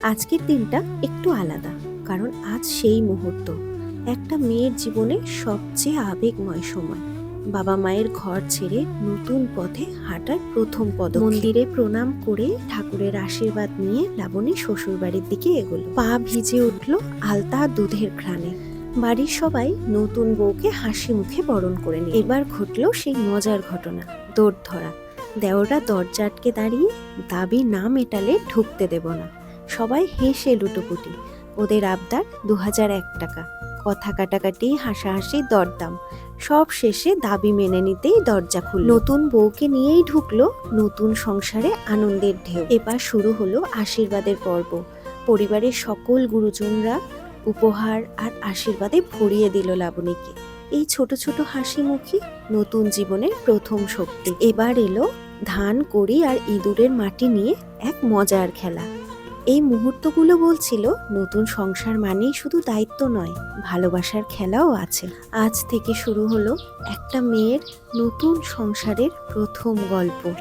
আজকের দিনটা একটু আলাদা, কারণ আজ সেই মুহূর্ত। একটা মেয়ের জীবনে সবচেয়ে আবেগময় সময়। বাবা মায়ের ঘর ছেড়ে নতুন পথে হাঁটার প্রথম পদ মন্দিরে প্রণাম করে ঠাকুরের আশীর্বাদ নিয়ে লাবণী শ্বশুরবাড়ির দিকে এগোল। পা ভিজে উঠল আলতা দুধের ঘ্রাণে। বাড়ির সবাই নতুন বউকে হাসি মুখে বরণ করে নিল। এবার ঘটল সেই মজার ঘটনা দৌড় ধরা দেওরা দরজা আটকে দাঁড়িয়ে দাবি না মেটালে ঢুকতে দেব না। সবাই হেসে লুটোপুটি। ওদের আবদার দু হাজার এক টাকা। কথা কাটাকাটি, হাসাহাসি, দরদাম। সব শেষে দাবি মেনে নিতেই দরজা খুলল। নতুন বউকে নিয়েই ঢুকলো নতুন সংসারে আনন্দের ঢেউ। এবার শুরু হলো আশীর্বাদের পর্ব। পরিবারের সকল গুরুজনরা উপহার আর আশীর্বাদে ভরিয়ে দিল লাবণীকে। এই ছোট ছোট হাসি মুখী নতুন জীবনের প্রথম শক্তি। এবার এলো ধান, কড়ি আর ইঁদুরের মাটি নিয়ে এক মজার খেলা। এই মুহূর্তগুলো বলছিল, নতুন সংসার মানেই শুধু দায়িত্ব নয়, ভালোবাসার খেলাও আছে। আজ থেকে শুরু হলো একটা মেয়ের নতুন সংসারের প্রথম গল্প।